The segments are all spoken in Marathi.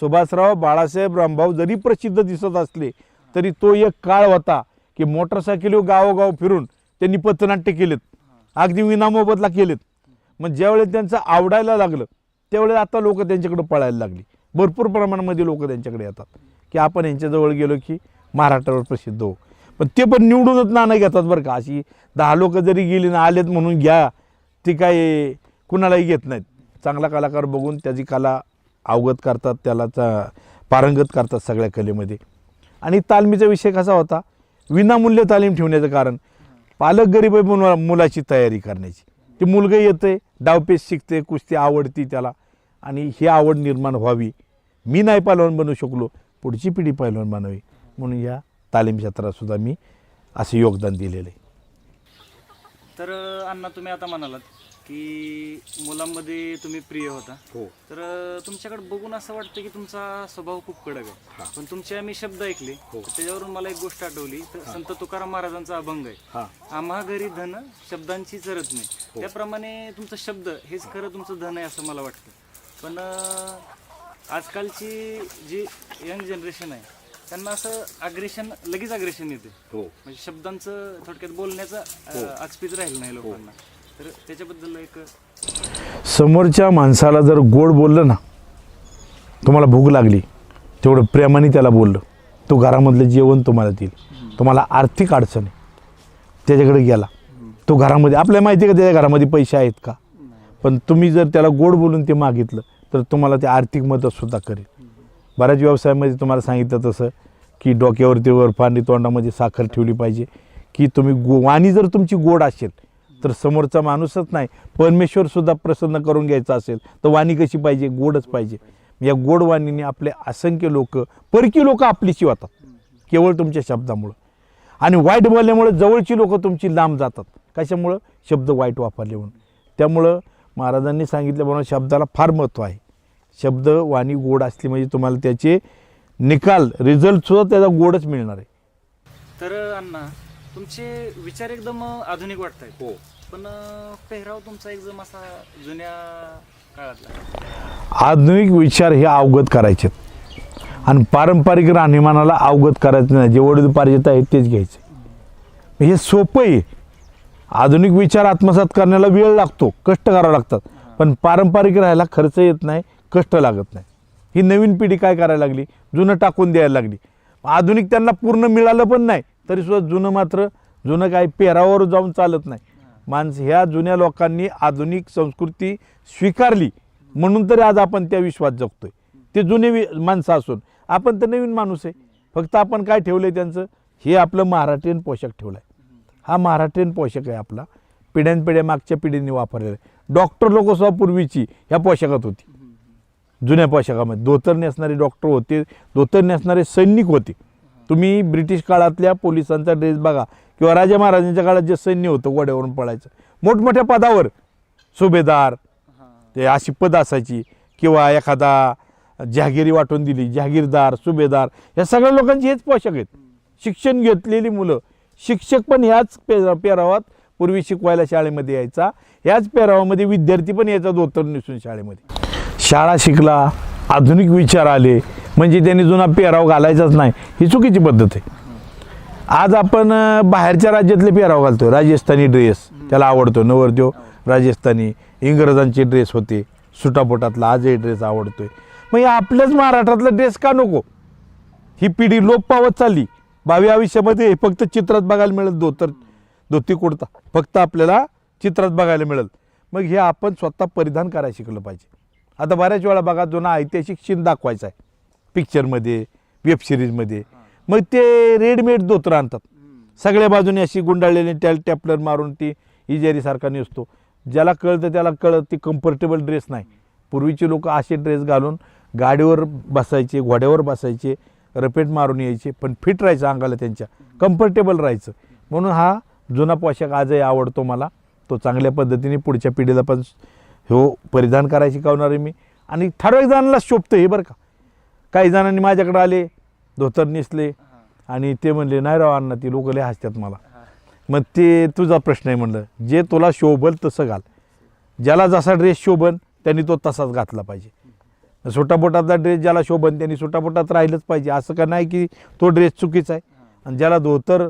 सुभाषराव बाळासाहेब रामभाऊ जरी प्रसिद्ध दिसत असले तरी तो एक काळ होता की मोटरसायकली गावोगाव फिरून त्यांनी पथनाट्य केलेत. अगदी विनामोबदला केलेत. मग ज्यावेळेस त्यांचं आवडायला लागलं त्यावेळेस आता लोक त्यांच्याकडे पळायला लागली. भरपूर प्रमाणामध्ये लोक त्यांच्याकडे येतात. की आपण यांच्याजवळ गेलो की महाराष्ट्रावर प्रसिद्ध हो पण ते पण निवडूनच नाणं घेतात बरं का. अशी दहा लोक जरी गेली ना आलेत म्हणून घ्या. ती काय कुणालाही घेत नाहीत. चांगला कलाकार बघून त्याची कला अवगत करतात त्याला चा- पारंगत करतात सगळ्या कलेमध्ये. आणि तालमीचा विषय कसा होता? विनामूल्य तालीम ठेवण्याचं कारण. पालक गरीब आहे मुलाची तयारी करण्याची. ते मुलगा येतं डावपेच शिकते कुस्ती आवडती त्याला. आणि ही आवड निर्माण व्हावी. मी नाही पैलवान बनू शकलो पुढची पिढी पैलवान बनावी. म्हणून या तालीम क्षेत्रातसुद्धा मी असं योगदान दिलेलं आहे. तर अण्णा तुम्ही आता म्हणालात की मुलांमध्ये तुम्ही प्रिय होता. हो. तर तुमच्याकडे बघून असं वाटतं की तुमचा स्वभाव खूप कडक आहे. पण तुमचे मी शब्द ऐकले. हो. त्याच्यावरून मला एक गोष्ट आठवली. तर संत तुकाराम महाराजांचा अभंग आहे. हां. आम्हा घरी धन शब्दांची चरत हो. नाही त्याप्रमाणे तुमचं शब्द हेच खरं तुमचं धन आहे असं मला वाटतं. पण आजकालची जी यंग जनरेशन आहे त्यांना असं अग्रेशन लगेच अग्रेशन येते. हो. म्हणजे शब्दांचं थोडक्यात बोलण्याचं अं, आचपीच राहिलं नाही लोकांना. तर त्याच्याबद्दल एक समोरच्या माणसाला जर गोड बोललं ना तुम्हाला भूक लागली तेवढं प्रेमाने त्याला बोललं तो घरामधलं जेवण तुम्हाला देईल. तुम्हाला आर्थिक अडचण आहे. त्याच्याकडे गेला. तो घरामध्ये आपल्याला माहिती आहे का त्याच्या घरामध्ये पैसे आहेत का? पण तुम्ही जर त्याला गोड बोलून ते मागितलं तर तुम्हाला ते आर्थिक मदतसुद्धा करेल. बऱ्याच व्यवसायामध्ये तुम्हाला सांगितलं तसं की डोक्यावरती वर पाणी तोंडामध्ये साखर ठेवली पाहिजे की तुम्ही गो वाणी जर तुमची गोड असेल तर समोरचा माणूसच नाही. परमेश्वर सुद्धा प्रसन्न करून घ्यायचा असेल तर वाणी कशी पाहिजे? गोडच पाहिजे. या गोड वाणीने आपले असंख्य लोक परकी लोक आपलीशी होतात. केवळ तुमच्या शब्दामुळं. आणि वाईट बोलल्यामुळे जवळची लोक तुमची लांब जातात. कशामुळं? शब्द वाईट वापरले म्हणून. त्यामुळं महाराजांनी सांगितल्याप्रमाणे शब्दाला फार महत्त्व आहे. शब्द वाणी गोड असली म्हणजे तुम्हाला त्याचे निकाल रिझल्टसुद्धा त्याचा गोडच मिळणार आहे. तर अण्णा तुमचे विचार एकदम आधुनिक वाटत आहेत हो. पण पेहराव तुमचा एकदम असा जुन्या काळातला. आधुनिक विचार हे अवगत करायचे. आणि पारंपरिक राहणीमानाला अवगत करायचं नाही. जे वडील पाहिजे आहे तेच घ्यायचे. हे सोपं आहे. आधुनिक विचार आत्मसात करण्याला वेळ लागतो. कष्ट करावं लागतात. पण पारंपरिक राहायला खर्च येत नाही कष्ट लागत नाही. ही नवीन पिढी काय करायला लागली? जुनं टाकून द्यायला लागली. आधुनिक त्यांना पूर्ण मिळालं पण नाही. तरीसुद्धा जुनं मात्र जुनं काय पेहरावर जाऊन चालत नाही. माणसं ह्या जुन्या लोकांनी आधुनिक संस्कृती स्वीकारली. म्हणून तरी आज आपण त्या विश्वात जगतोय. ते जुने वि माणसं असून. आपण तर नवीन माणूस आहे. फक्त आपण काय ठेवलं आहे त्यांचं? हे आपलं महाराष्ट्रीयन पोशाख ठेवला आहे हा महाराष्ट्रीयन पोशाख आहे आपला. पिढ्यानपिढ्या मागच्या पिढीने वापरलेला आहे. डॉक्टर लोकसुद्धा पूर्वीची ह्या पोशाखात होती. जुन्या पोशाखामध्ये धोतर नेसणारे डॉक्टर होते. धोतर नेसणारे सैनिक होते. तुम्ही ब्रिटिश काळातल्या पोलिसांचा ड्रेस बघा. किंवा राजा महाराजांच्या काळात जे सैन्य होतं गोड्यावरून पळायचं मोठमोठ्या पदावर सुभेदार ते अशी पद असायची किंवा एखादा जहागिरी वाटून दिली जहागीरदार सुभेदार या सगळ्या लोकांची हेच पोशाख आहेत. शिक्षण घेतलेली मुलं शिक्षक पण ह्याच पे पेरावात पूर्वी शिकवायला शाळेमध्ये यायचा ह्याच पेरावामध्ये विद्यार्थी पण यायचा धोतर नेसून शाळेमध्ये. शाळा शिकला आधुनिक विचार आले म्हणजे त्यांनी जुना पेराव घालायचाच नाही ही चुकीची पद्धत आहे. आज आपण बाहेरच्या राज्यातले पेहराव घालतो राजस्थानी ड्रेस त्याला आवडतो नवरदेव राजस्थानी इंग्रजांचे ड्रेस होते. सुटापोटातला आजही ड्रेस आवडतोय. मग हे आपल्याच महाराष्ट्रातला ड्रेस का नको? ही पिढी लोप पावत चालली. बावी आयुष्यामध्ये फक्त चित्रात बघायला मिळेल धोतर धोती कुर्ता फक्त आपल्याला चित्रात बघायला मिळेल. मग हे आपण स्वतः परिधान करायला शिकलं पाहिजे. आता बऱ्याच वेळा बघा जुना ऐतिहासिक सीन दाखवायचा आहे. पिक्चरमध्ये वेब सिरीजमध्ये मग ते रेडमेड धोतर आणतात. सगळ्या बाजूने अशी गुंडाळलेली टॅल टॅपलर मारून ती इजेरीसारखा नेसतो. ज्याला कळतं त्याला कळत ती कम्फर्टेबल ड्रेस नाही. पूर्वीचे लोक असे ड्रेस घालून गाडीवर बसायचे घोड्यावर बसायचे रपेट मारून यायचे पण फिट राहायचं अंगाला त्यांच्या. कम्फर्टेबल राहायचं. म्हणून हा जुना पोशाख आजही आवडतो मला. तो चांगल्या पद्धतीने पुढच्या पिढीला पण हो परिधान करायला शिकवणार आहे मी. आणि ठराविक जणांना शोभतं हे बरं का. काही जणांनी माझ्याकडे आले धोतर नेसले आणि ते म्हणले नाही राव अण्णा ती लोक लय हसतात मला. मग ते तुझा प्रश्न आहे म्हणलं जे तुला शोभल तसं घाल. ज्याला जसा ड्रेस शोभन त्यांनी तो तसाच घातला पाहिजे. सुटापोटाचा ड्रेस ज्याला शोभन त्यांनी सुटापोटात राहिलंच पाहिजे. असं का नाही की तो ड्रेस चुकीचा आहे? आणि ज्याला धोतर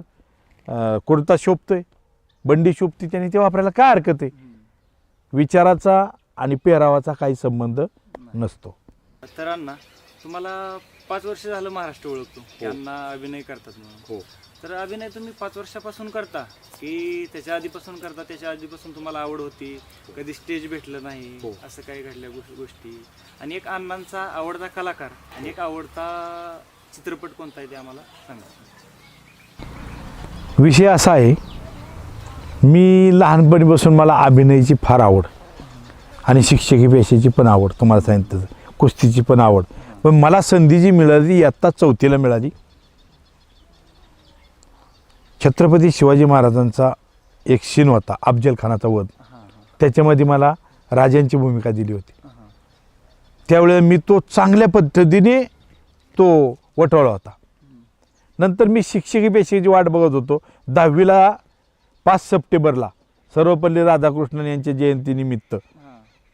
कुर्ता शोभतोय बंडी शोभती त्यांनी ते वापरायला काय हरकत आहे? विचाराचा आणि पेहरावाचा काही संबंध नसतो. तर अण्णा तुम्हाला पाच वर्ष झालं महाराष्ट्र ओळखतो. की अण्णा अभिनय करतात म्हणून. हो. तर अभिनय तुम्ही पाच वर्षापासून करता की त्याच्या आधीपासून करता त्याच्या आधीपासून तुम्हाला आवड होती कधी स्टेज भेटलं नाही हो. असं काही घडल्या गोष्ट- आणि एक अण्णांचा आवडता कलाकार आणि एक आवडता चित्रपट कोणता आहे ते आम्हाला सांगा. विषय असा आहे मी लहानपणीपासून मला अभिनयाची फार आवड. आणि शिक्षकी पेशाची पण आवड तुम्हाला सांगितलं. कुस्तीची पण आवड. पण मला संधी जी मिळाली आत्ता चौथीला मिळाली. छत्रपती शिवाजी महाराजांचा एक सीन होता अफजल खानाचा वध. त्याच्यामध्ये मला राजांची भूमिका दिली होती. त्यावेळेला मी तो चांगल्या पद्धतीने तो वटवला होता. नंतर मी शिक्षकी पेशेची वाट बघत होतो. दहावीला पाच सप्टेंबरला सर्वपल्ली राधाकृष्णन यांच्या जयंतीनिमित्त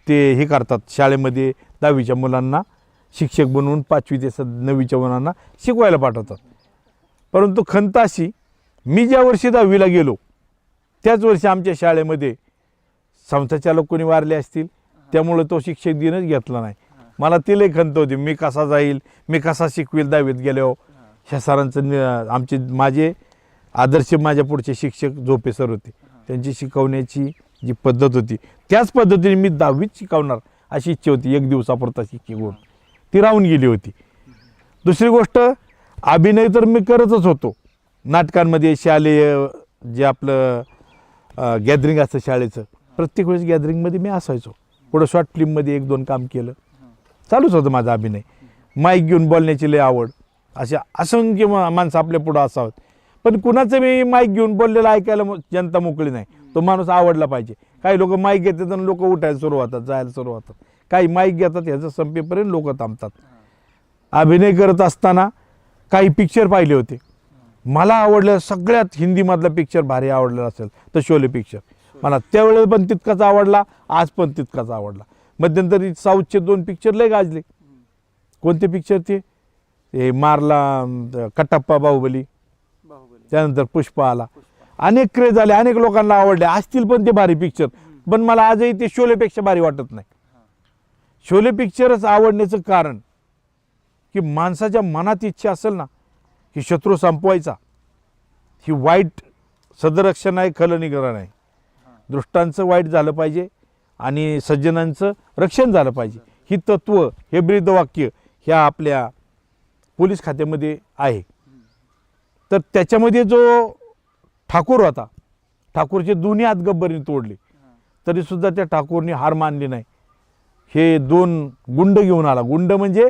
ते हे करतात. शाळेमध्ये दहावीच्या मुलांना शिक्षक बनवून पाचवी ते स नववीच्या मुलांना शिकवायला पाठवतात. परंतु खंत अशी मी ज्या वर्षी दहावीला गेलो त्याच वर्षी आमच्या शाळेमध्ये संस्थाचालक कोणी वारले असतील त्यामुळं तो शिक्षक दिनच घेतला नाही. मला तिलाही खंत होती मी कसा जाईल मी कसा शिकवेल दहावीत गेलो ह्या सरांचं आमचे माझे आदर्श माझ्या पुढचे शिक्षक झोपे सर होते. त्यांची शिकवण्याची जी पद्धत होती त्याच पद्धतीने मी दहावीत शिकवणार अशी इच्छा होती एक दिवसापुरता शिक्षक होऊन ती राहून गेली होती. दुसरी गोष्ट अभिनय तर मी करतच होतो. नाटकांमध्ये शालेय जे आपलं गॅदरिंग असतं शाळेचं प्रत्येक वेळेस गॅदरिंगमध्ये मी असायचो. पुढं शॉर्ट फिल्ममध्ये एक दोन काम केलं. चालूच होतं माझा अभिनय. माईक घेऊन बोलण्याची लय आवड. अशा असंख्य मा- माणसं आपल्या पुढं असावं. पण कुणाचं मी माईक घेऊन बोललेलं ऐकायला जनता मोकळी नाही. तो माणूस आवडला पाहिजे. काही लोक माईक घेतात आणि लोक उठायला सुरू होतात जायला सुरू होतात काही माईक घेतात ह्याचं संपेपर्यंत लोक थांबतात. अभिनय करत असताना काही पिक्चर पाहिले होते. मला आवडलं सगळ्यात हिंदीमधला पिक्चर भारी आवडलेला असेल तर शोले पिक्चर मला त्यावेळेस पण तितकाच आवडला आज पण तितकाच आवडला. मध्यंतरी साऊथचे दोन पिक्चर लय गाजले. कोणते पिक्चर ते? हे मारला कटप्पा बाहुबली. बाहुबली. त्यानंतर पुष्पा आला. अनेक क्रेज आले अनेक लोकांना आवडले. असतील पण ते भारी पिक्चर पण मला आजही ते शोलेपेक्षा भारी वाटत नाही. शोले पिक्चरच आवडण्याचं कारण की माणसाच्या मनात इच्छा असेल ना की शत्रू संपवायचा. ही वाईट सदरक्षण आहे खलनिग्रहण आहे दृष्टांचं वाईट झालं पाहिजे आणि सज्जनांचं रक्षण झालं पाहिजे. ही तत्व हे ब्रीदवाक्य ह्या आपल्या पोलीस खात्यामध्ये आहे. तर त्याच्यामध्ये जो ठाकूर होता ठाकूरचे दोन्ही हात गब्बरीने तोडले. तरीसुद्धा त्या ठाकूरने हार मानली नाही. हे दोन गुंड घेऊन आला. गुंड म्हणजे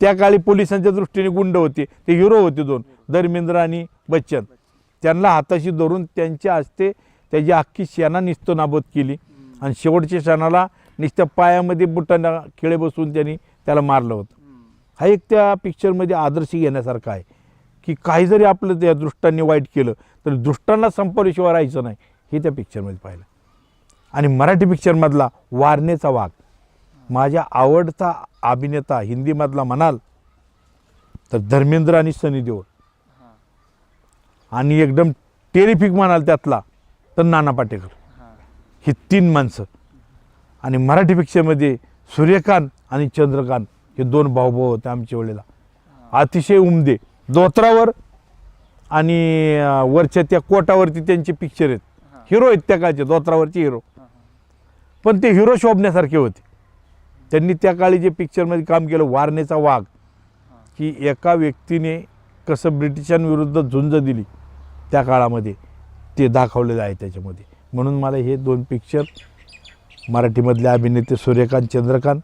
त्या काळी पोलिसांच्या दृष्टीने गुंड होते. ते हिरो होते दोन धर्मेंद्र आणि बच्चन. त्यांना हाताशी धरून त्यांच्या हस्ते त्याची अख्खी सेना निस्तो नाबूद केली. आणि शेवटच्या क्षणाला नुसत्या पायामध्ये बुटांना खिळे बसवून त्यांनी त्याला मारलं होतं. हा एक त्या पिक्चरमध्ये आदर्श घेण्यासारखा आहे. की काही जरी आपलं त्या दृष्टांनी वाईट केलं तर दृष्टांना संपवल्याशिवाय राहायचं नाही हे त्या पिक्चरमध्ये पाहिलं. आणि मराठी पिक्चरमधला वारणेचा वाघ. माझ्या आवडता अभिनेता हिंदीमधला म्हणाल तर धर्मेंद्र आणि सनी देओल. आणि एकदम टेरिफिक म्हणाल त्यातला तर नाना पाटेकर. ही तीन माणसं. आणि मराठी पिक्चरमध्ये सूर्यकांत आणि चंद्रकांत हे दोन भाऊभाऊ होते आमच्या वेळेला. अतिशय उमदे. दोत्रावर आणि वरच्या त्या कोटावरती त्यांचे पिक्चर आहेत. हिरो आहेत त्या काळचे दोत्रावरचे हिरो पण ते हिरो शोभण्यासारखे होते. त्यांनी त्या काळी जे पिक्चरमध्ये काम केलं वारनेचा वाघ की एका व्यक्तीने कसं ब्रिटिशांविरुद्ध झुंज दिली त्या काळामध्ये ते दाखवलेलं आहे त्याच्यामध्ये. म्हणून मला हे दोन पिक्चर मराठीमधले अभिनेते सूर्यकांत चंद्रकांत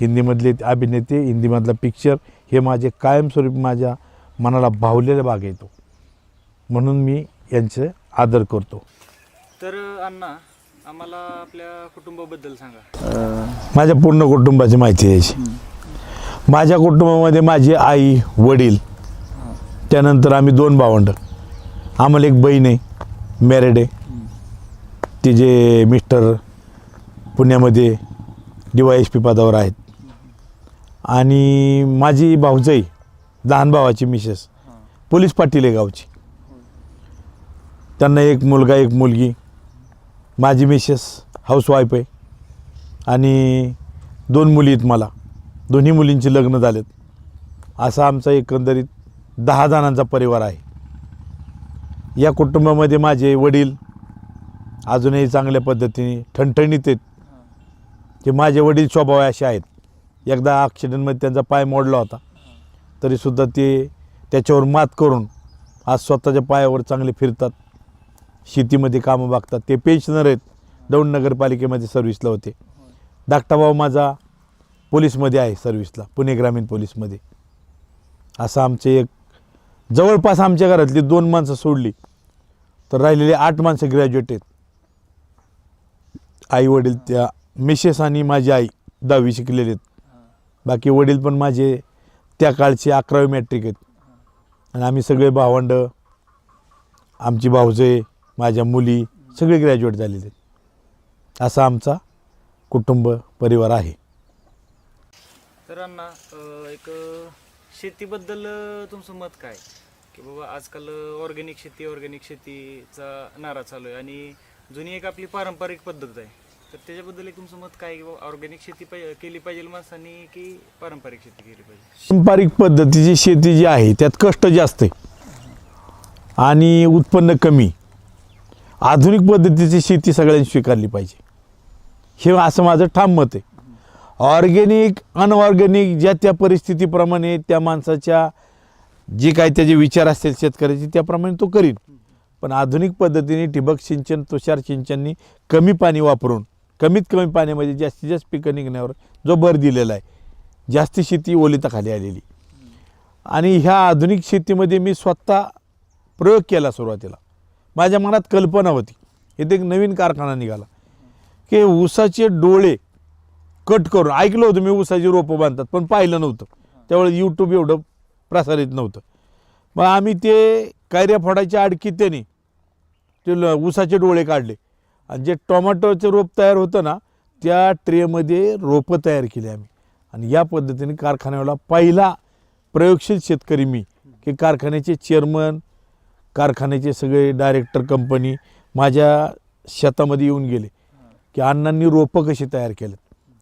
हिंदीमधले अभिनेते हिंदीमधला पिक्चर हे माझे कायमस्वरूपी माझ्या मनाला भावलेला भाग येतो म्हणून मी यांचे आदर करतो. तर अण्णा आम्हाला आपल्या कुटुंबाबद्दल सांगा. माझ्या पूर्ण कुटुंबाची माहिती द्यायची माझ्या कुटुंबामध्ये माझी आई वडील त्यानंतर आम्ही दोन भावंड. आम्हाला एक बहीण आहे मॅरेड आहे. तिचे मिस्टर पुण्यामध्ये डी वाय एस पी पदावर आहेत. आणि माझी भाऊजाई लहान भावाची मिसेस पोलीस पाटील आहे गावची. त्यांना एक मुलगा एक मुलगी. माझी मिसेस हाऊसवाईफ आहे. आणि दोन मुली आहेत मला. दोन्ही मुलींची लग्न झालेत. असा आमचा एकंदरीत दहा जणांचा परिवार आहे. या कुटुंबामध्ये माझे वडील अजूनही चांगल्या पद्धतीने ठणठणीत आहेत. की माझे वडील स्वभाव असे आहेत. एकदा ॲक्सिडेंटमध्ये त्यांचा पाय मोडला होता. तरीसुद्धा ते त्याच्यावर मात करून आज स्वतःच्या पायावर चांगले फिरतात. शेतीमध्ये कामं बघतात. ते पेन्शनर आहेत. दौंड नगरपालिकेमध्ये सर्व्हिसला होते. धाकटा भाऊ माझा पोलीसमध्ये आहे सर्व्हिसला पुणे ग्रामीण पोलीसमध्ये. असं आमचे एक जवळपास आमच्या घरातली दोन माणसं सोडली. तर राहिलेली आठ माणसं ग्रॅज्युएट आहेत. आई वडील त्या मिसेस आणि माझी आई दहावी शिकलेले आहेत. बाकी वडील पण माझे त्या काळचे अकरावी मॅट्रिक आहेत. आणि आम्ही सगळे भावंड आमची भाऊजे माझ्या मुली सगळे ग्रॅज्युएट झालेले असा आमचा कुटुंब परिवार आहे. तर अण्णा एक शेतीबद्दल तुमचं मत काय? की बाबा आजकाल ऑर्गॅनिक शेती ऑर्गॅनिक शेतीचा नारा चालू आहे आणि जुनी एक आपली पारंपरिक पद्धत आहे. तर त्याच्याबद्दल एक तुमचं मत काय की बाबा ऑर्गॅनिक शेती पाहि- केली पाहिजे माणसांनी की पारंपरिक शेती केली पाहिजे? पारंपरिक पद्धतीची शेती जी आहे त्यात कष्ट जास्त आहे आणि उत्पन्न कमी. आधुनिक पद्धतीची शेती सगळ्यांनी स्वीकारली पाहिजे. हे असं माझं ठाम मत आहे. ऑर्गेनिक अनऑर्गॅनिक ज्या त्या परिस्थितीप्रमाणे त्या माणसाच्या जे काय त्याचे विचार असतील शेतकऱ्याचे त्याप्रमाणे तो करीन. पण आधुनिक पद्धतीने ठिबक सिंचन तुषार सिंचननी कमी पाणी वापरून कमीत कमी पाण्यामध्ये जास्तीत जास्त पिकं निघण्यावर जो भर दिलेला आहे जास्ती शेती ओलिताखाली आलेली. आणि ह्या आधुनिक शेतीमध्ये मी स्वतः प्रयोग केला सुरुवातीला. माझ्या मनात कल्पना होती. इथे एक नवीन कारखाना निघाला. की ऊसाचे डोळे कट करून ऐकलं होतं मी ऊसाची रोपं बांधतात पण पाहिलं नव्हतं. त्यावेळेस यूट्यूब एवढं प्रसारित नव्हतं. मग आम्ही ते कैऱ्या फोडायच्या आडकीत त्याने ते ल- ऊसाचे डोळे काढले. आणि जे टोमॅटोचं रोप तयार होतं ना त्या ट्रेमध्ये रोपं तयार केली आम्ही. आणि या पद्धतीने कारखान्याला पहिला प्रयोगशील शेतकरी मी की कारखान्याचे चेअरमन कारखान्याचे सगळे डायरेक्टर कंपनी माझ्या शेतामध्ये येऊन गेले. की अण्णांनी रोपं कशी तयार केलेत?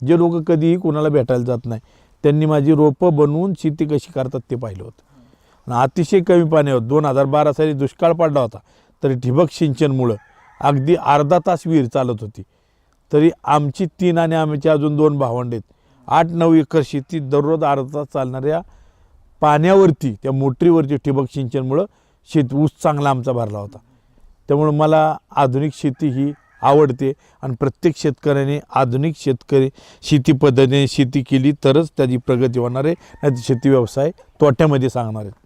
जे लोक कधीही कोणाला भेटायला जात नाही त्यांनी माझी रोपं बनवून शेती कशी करतात ते पाहिलं होतं. आणि अतिशय कमी पाण्यावर दोन हजार बारा साली दुष्काळ पडला होता तरी ठिबक सिंचनमुळं अगदी अर्धा तास विहीर चालत होती. तरी आमची तीन आणि आमचे अजून दोन भावंड आहेत. आठ नऊ एकर शेती दररोज अर्धा तास चालणाऱ्या पाण्यावरती त्या मोटरीवरती ठिबक सिंचनमुळं शेत ऊस चांगला आमचा भरला होता. त्यामुळं मला आधुनिक शेती ही आवडते आणि प्रत्येक शेतकऱ्याने आधुनिक शेतकरी शेती पद्धतीने शेती केली तरच त्याची प्रगती होणार आहे. नाही शेती व्यवसाय तोट्यामध्ये सांगणार आहे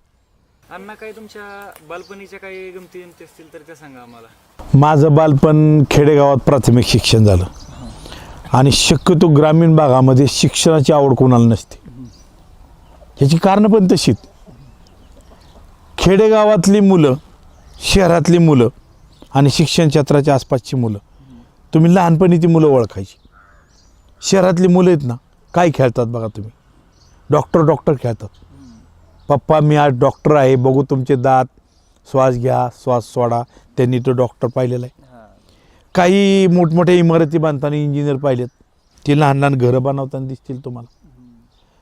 अण्णा काही तुमच्या बालपणीच्या काही गमती जमती असतील तर त्या सांगा आम्हाला. माझं बालपण खेडेगावात प्राथमिक शिक्षण झालं. आणि शक्यतो ग्रामीण भागामध्ये शिक्षणाची आवड कोणाला नसते. ह्याची कारणं पण तशीच. खेडेगावातली मुलं शहरातली मुलं आणि शिक्षण क्षेत्राच्या आसपासची मुलं तुम्ही लहानपणी ती मुलं ओळखायची. शहरातली मुलं आहेत ना काय खेळतात बघा तुम्ही? डॉक्टर डॉक्टर खेळतात. पप्पा मी आज डॉक्टर आहे बघू तुमचे दात श्वास घ्या श्वास सोडा. त्यांनी तो डॉक्टर पाहिलेला आहे. काही मोठमोठ्या इमारती बांधताना इंजिनियर पाहिलेत. ते लहान लहान घरं बनवताना दिसतील तुम्हाला.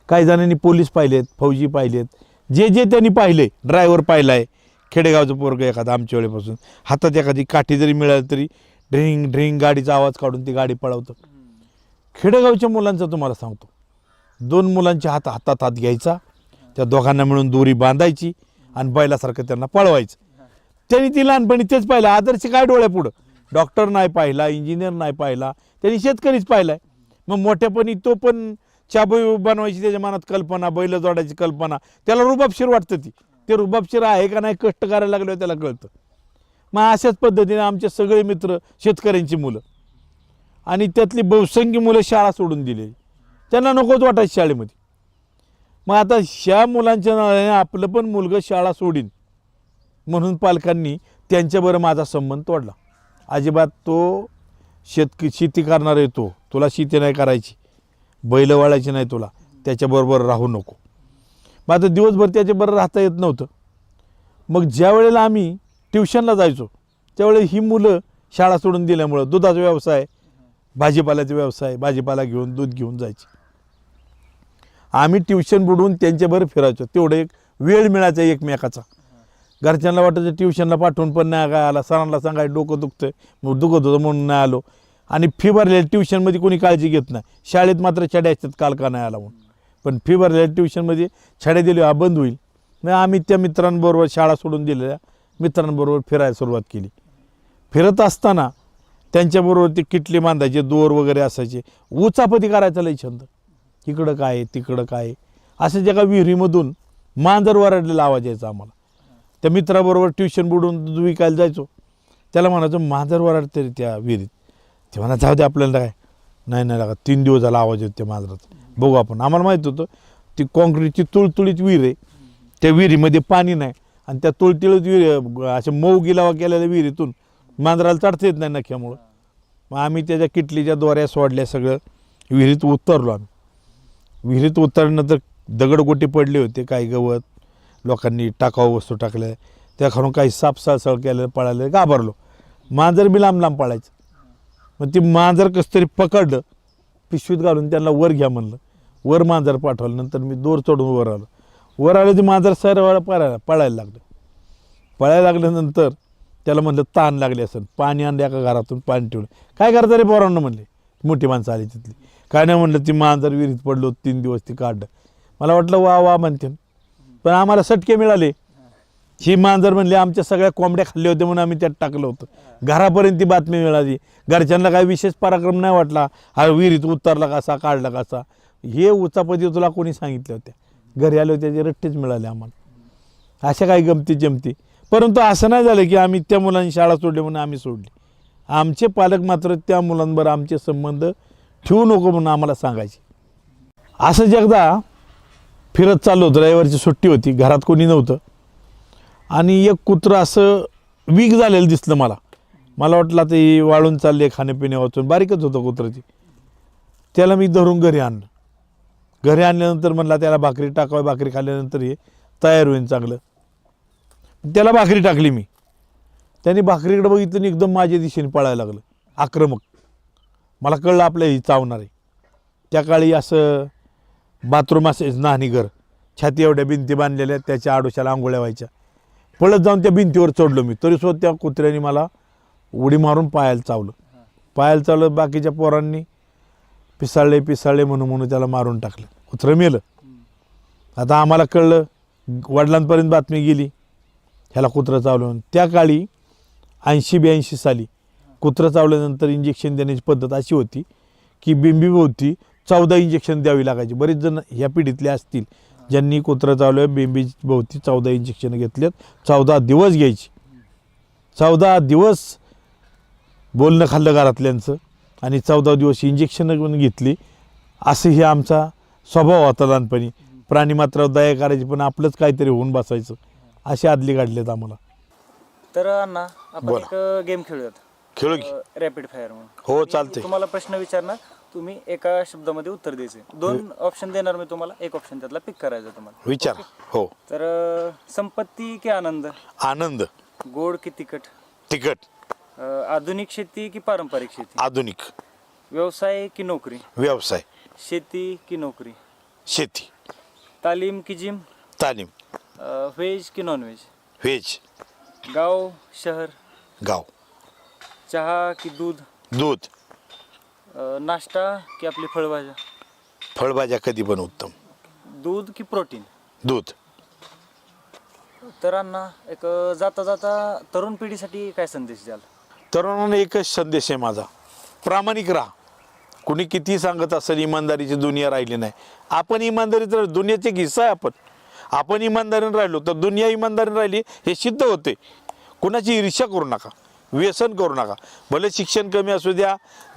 काही जणांनी पोलीस पाहिलेत फौजी पाहिलेत. जे जे त्यांनी पाहिले ड्रायव्हर पाहिला आहे खेडेगावचं पोरगं एखादं आमच्या वेळेपासून हातात एखादी काठी जरी मिळाली तरी ड्रिंग ड्रिंग गाडीचा आवाज काढून ती गाडी पळवतं. खेडेगावच्या मुलांचं तुम्हाला सांगतो. दोन मुलांच्या हात हातात हात घ्यायचा त्या दोघांना मिळून दोरी बांधायची आणि बैलासारखं त्यांना पळवायचं. त्यांनी ती लहानपणी तेच पाहिलं आदर्श काय डोळ्यापुढं डॉक्टर नाही पाहिला इंजिनियर नाही पाहिला त्यांनी शेतकरीच पाहिला आहे मग मोठ्यापणी तो पण चाबई बनवायची त्याच्या मनात कल्पना बैल जोडायची कल्पना. त्याला रुबाबशीर वाटतं ती. ते रुबाबशीर आहे का नाही कष्ट करायला लागल्यावर त्याला कळतं. मग अशाच पद्धतीने आमचे सगळे मित्र शेतकऱ्यांची मुलं. आणि त्यातली बहुसंख्य मुलं शाळा सोडून दिली. त्यांना नकोच वाटायचं शाळेमध्ये. मग आता ह्या मुलांच्या नावाने आपलं पण मुलगं शाळा सोडीन. म्हणून पालकांनी त्यांच्याबरोबर माझा संबंध तोडला. अजिबात तो शेतक शेती करणार आहे तो. तुला शेती नाही करायची. बैल वाळायची नाही तुला. त्याच्याबरोबर राहू नको. मग आता दिवसभर त्याच्याबरोबर राहता येत नव्हतं. मग ज्या वेळेला आम्ही ट्युशनला जायचो त्यावेळेला ही मुलं शाळा सोडून दिल्यामुळं दुधाचा व्यवसाय भाजीपाल्याचा व्यवसाय भाजीपाला घेऊन दूध घेऊन जायचे. आम्ही ट्युशन बुडवून त्यांच्याबरोबर फिरायचो. तेवढं एक वेळ मिळायचा एकमेकाचा. घरच्यांना वाटायचं ट्युशनला पाठवून पण नाही काय आला सरांना सांगाय डोकं दुखतं मग दुखत होतं म्हणून नाही आलो. आणि फी भरलेल्या ट्युशनमध्ये कोणी काळजी घेत नाही. शाळेत मात्र छड्या असतात काल का नाही आला म्हणून पण फी भरलेल्या ट्युशनमध्ये छड्या दिली हा बंद होईल. मग आम्ही त्या मित्रांबरोबर शाळा सोडून दिलेल्या मित्रांबरोबर फिरायला सुरुवात केली. फिरत असताना त्यांच्याबरोबर ते किटली बांधायचे दोर वगैरे असायचे. उचापती करायचा लई छंद. इकडं काय आहे, तिकडं काय असं जे का विहिरीमधून मांजर वरडलेला आवाज यायचा आम्हाला. त्या मित्राबरोबर ट्युशन बुडून विकायला जायचो. त्याला म्हणायचं मांजर वराडते रे त्या विहिरीत. ते म्हणा जाऊ दे आपल्याला काय. नाही नाही लागा तीन दिवस झाला आवाज येतो त्या मांजराचा बघू आपण. आम्हाला माहीत होतं ती कॉन्क्रीटची तुळतुळीत विहीर आहे. त्या विहिरीमध्ये पाणी नाही. आणि त्या तुळतुळीत विहीर असे मऊ गिलावा केलेल्या विहिरीतून मांजराला चढता येत नाही नख्यामुळं. मग आम्ही त्याच्या किटलीच्या दोऱ्या सोडल्या सगळं. विहिरीत उतरलो आम्ही. विहिरीत उतरल्यानंतर दगडगोटे पडले होते काही गवत. लोकांनी टाकाऊ वस्तू टाकल्या. त्या खालून काही साप केलं पळालं. घाबरलो मांजर बी लांब लांब पळायचं. मग ती मांजर कसं तरी पकडलं पिशवीत घालून त्यांना वर घ्या म्हणलं. वर मांजर पाठवलं नंतर मी दोर चढून वर आलो. वर आलं ते मांजर सरळ पळायला पळायला लागलं. पळायला लागल्यानंतर त्याला म्हणलं ताण लागले असेल पाणी आणलं एका घरातून पाणी ठेवलं. काय करता रे पोरांना म्हणले. मोठी माणसं आली तिथली. काय नाही म्हणलं ती मांजर विहिरीत पडलो तीन दिवस ती काढलं. मला वाटलं वा वा म्हणते. पण आम्हाला सटके मिळाले. ही मांजर म्हणली आमच्या सगळ्या कोंबड्या खाल्ल्या होत्या म्हणून आम्ही त्यात टाकलं होतं. घरापर्यंत ती बातमी मिळाली. घरच्यांना काही विशेष पराक्रम नाही वाटला. हा विहिरीत उतरला कसा काढला कसा? हे उचापती तुला कोणी सांगितल्या होत्या? घरी आले होते त्याचे रट्टेच मिळाले आम्हाला. अशा काही गमती जमती. परंतु असं नाही झालं की आम्ही त्या मुलांनी शाळा सोडली म्हणून आम्ही सोडली. आमचे पालक मात्र त्या मुलांबरोबर आमचे संबंध ठेवू नको म्हणून आम्हाला सांगायचे. असं जगदा फिरत चाललो होतं. रविवारची सुट्टी होती. घरात कोणी नव्हतं. आणि एक कुत्रं असं वीक झालेलं दिसलं मला. मला वाटलं आता ही वाळून चालली खाण्यापिण्या वाचून. बारीकच होतं कुत्र्याची त्याला मी धरून घरी आणलं. घरी आणल्यानंतर म्हणला त्याला भाकरी टाकावं भाकरी खाल्ल्यानंतर हे तयार होईल चांगलं. त्याला भाकरी टाकली मी. त्याने भाकरीकडे बघितलं आणि एकदम माझ्या दिशेने पळायला लागलं. आक्रमक. मला कळलं आपलं ही चावणार आहे. त्या काळी असं बाथरूम असायचं नाहणीघर छाती एवढ्या भिंती बांधलेल्या त्याच्या आडोशाला आंघोळ्या व्हायच्या. पळत जाऊन त्या भिंतीवर चढलो मी. तरी सुद्धा त्या कुत्र्याने मला उडी मारून पायाला चावलं. पायाला चावलं बाकीच्या पोरांनी पिसाळले पिसाळले म्हणून म्हणून त्याला मारून टाकलं. कुत्रं मेलं. आता आम्हाला कळलं वडिलांपर्यंत बातमी गेली ह्याला कुत्रं चावलं म्हणून. त्या काळी ऐंशी ब्याऐंशी साली कुत्रं चावल्यानंतर इंजेक्शन देण्याची पद्धत अशी होती की बिंबीभोवती चौदा इंजेक्शन द्यावी लागायची. बरेच जण ह्या पिढीतले असतील. ज्यांनी कुत्रं चावलं बिंबी भोवती चौदा इंजेक्शन घेतलेत. चौदा दिवस घ्यायची. चौदा दिवस बोलणं खाल्लं घरातल्यांचं. आणि चौदा दिवस इंजेक्शन पण घेतली. असं हे आमचा स्वभाव होता लहानपणी. प्राणी मात्र दया करायची पण आपलंच काहीतरी होऊन बसायचं. असे आदली काढलेत आम्हाला. तर अण्णा आपण बोला. एक गेम खेळूयात. खेळू की. रॅपिड फायर म्हणून. हो मी चालतंय. तुम्हाला प्रश्न विचारणार तुम्ही एका शब्दामध्ये उत्तर द्यायचे. दोन ऑप्शन देणार मी तुम्हाला. एक ऑप्शन त्यातला पिक करायचं तुम्हाला. विचार. हो. तर अं, संपत्ती की आनंद? आनंद. गोड की तिखट? तिकट अं, आधुनिक शेती की पारंपरिक शेती? आधुनिक. व्यवसाय की नोकरी? व्यवसाय. शेती की नोकरी? शेती. तालीम की जिम? तालीम. व्हेज की नॉनव्हेज व्हेज. गाव शहर? गाव. चहा की दूध? दूध. अं, नाश्ता की आपली फळभाज्या? फळभाज्या कधी पण उत्तम. दूध की प्रोटीन? दूध. तर अण्णा एक अं, जाता जाता तरुण पिढीसाठी काय संदेश द्याल? तरुणांना एकच संदेश आहे माझा. प्रामाणिक राहा. कुणी किती सांगत असेल इमानदारीची दुनिया राहिली नाही. आपण इमानदारीत राहिलो दुनियाचे हिस्सा आहे आपण. आपण इमानदारीने राहिलो तर दुनिया इमानदारीने राहिली हे सिद्ध होते. कुणाची ईर्ष्या करू नका. व्यसन करू नका. भले शिक्षण कमी असू द्या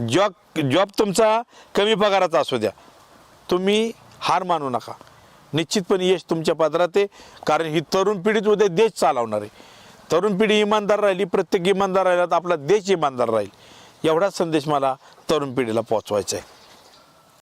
जॉब जॉब तुमचा कमी पगाराचा असू द्या. तुम्ही हार मानू नका. निश्चितपणे यश तुमच्या पात्रात आहे कारण ही तरुण पिढीच उद्या देश चालवणार आहे. तरुण पिढी इमानदार राहिली प्रत्येक इमानदार राहिला तर आपला देश इमानदार राहील. एवढाच संदेश मला तरुण पिढीला पोचवायचा आहे.